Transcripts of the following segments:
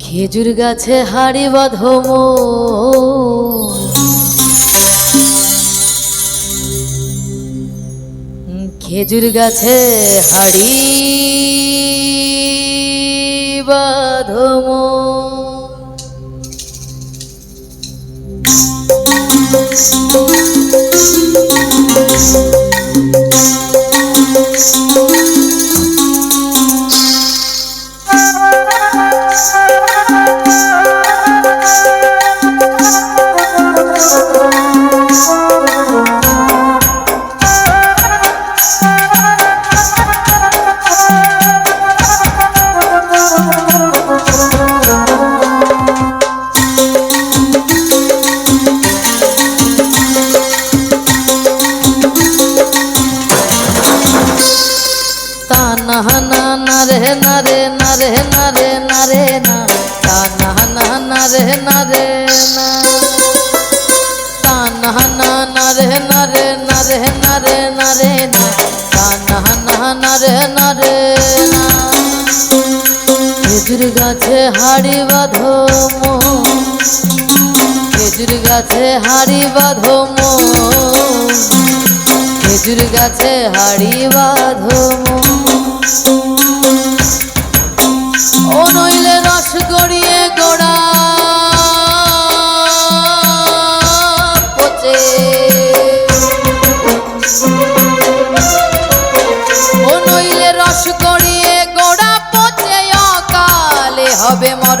খেজুর গাছে হাড়ি বাঁধম খেজুর গাছে হাড়ি বাঁধম তা না না না রে না রে না রে না রে না রে না তা না না না রে না রে না তা তা না না না রে না খেজুর গাছে হাড়ি বাঁধো মন খেজুর গাছে হাড়ি বাঁধো মন খেজুর গাছে হাড়ি বাঁধো। ও নইলে রস গড়িয়ে গোড়া পচে। ও নইলে রস গড়িয়ে গোড়া পচে, অকালে হবে মর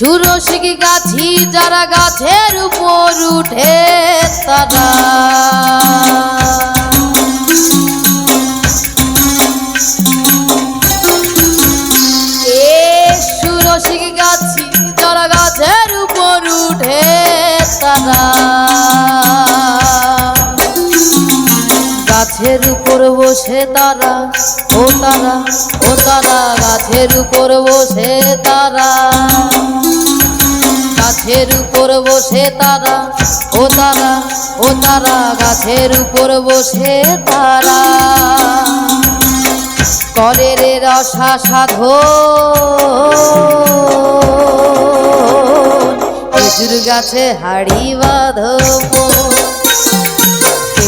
সুরসিক গাছি যারা গাছের উপর উঠে তারা। গাছের উপর বসে তারা, ও তারা ও তারা গাছের উপর বসে তারা। গাছের উপর বসে তারা, ও তারা ও তারা গাছের উপর বসে তারা। কলের রসা সাধো খেজুর গাছে হাড়ি বাঁধো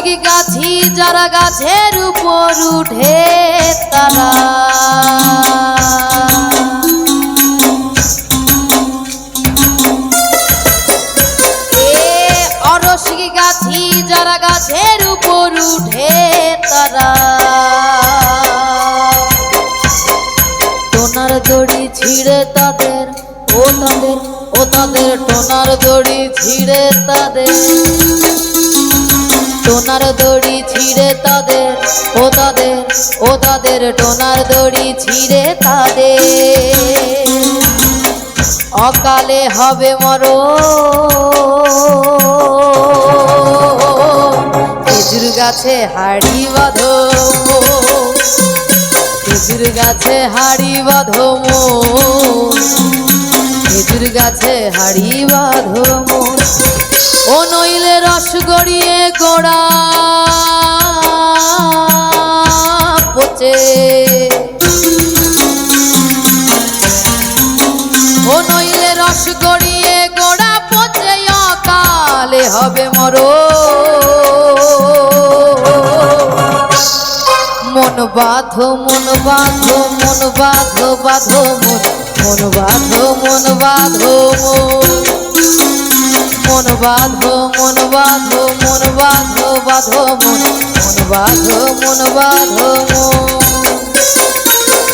অরসিক গাছি, যারা গাছের উপর উঠে তারা। গাছের উপর টোনার দড়ি ছিঁড়ে তাদের, ও তাদের ও তাদের, টোনার দড়ি ছিঁড়ে তাদের। টোনার দড়ি ছিঁড়ে তাদের, ও তাদের ও তাদের টোনার দড়ি ছিঁড়ে তাদের। অকালে হবে মর খেজুর গাছে হাড়ি বাঁধো। খেজুর গাছে হাড়ি বাঁধো খেজুর গাছে হাড়ি বাঁধো ও নইলে রস গড়িয়ে গোড়া পচে। ও নইলে রস গড়িয়ে গোড়া পচে, অকালে হবে মর। মন বাঁধো মন বাঁধো মন বাঁধো বাঁধো মন। মন বাঁধো মন বাঁধো মন। মন বাঁধো মন বাঁধো মন বাঁধো বাঁধো মন। মন বাঁধো মন বাঁধো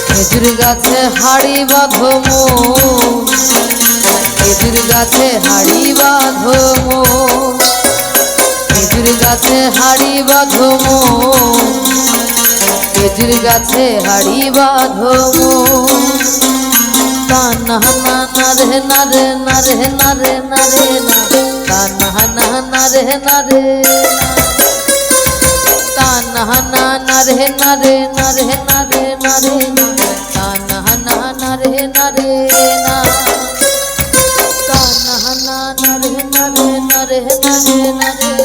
খেজুর গাছে হাড়ি বাঁধো মন। খেজুর গাছে হাড়ি বাঁধো মন। খেজুর গাছে হাড়ি বাঁধো মন। খেজুর গাছে হাড়ি বাঁধো মন। কান্না না না রে না রে না রে না রে না রে না रे ना रे ताना ना ना नरे ना रे ना रे ना नरे ना रे ताना ना ना रे ना रे